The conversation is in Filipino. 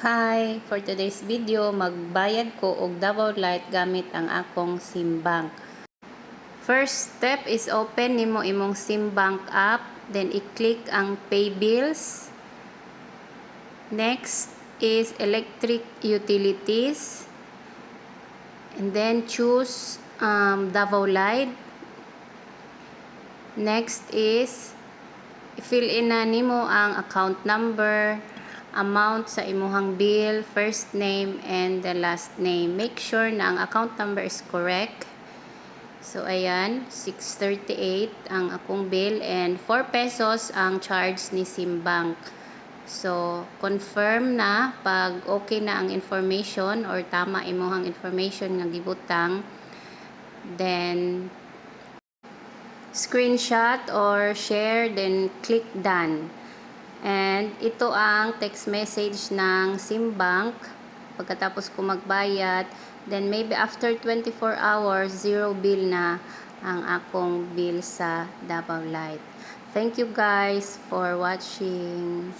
Hi! For today's video, magbayad ko og Davao Light gamit ang akong SimBank. First step is open nimo imong SimBank app, then i-click ang Pay Bills. Next is Electric Utilities. And then choose um, Davao Light. Next is fill in na nimo ang account number, amount sa imuhang bill, first name, and the last name. Make sure na ang account number is correct. So, ayan, 638 ang akong bill and 4 pesos ang charge ni Simbank. So, confirm na pag okay na ang information or tama imuhang information nga gibutang. Then, screenshot or share, then click done. And ito ang text message ng Simbank pagkatapos ko magbayad. Then maybe after 24 hours, zero bill na ang akong bill sa Davao Light. Thank you guys for watching.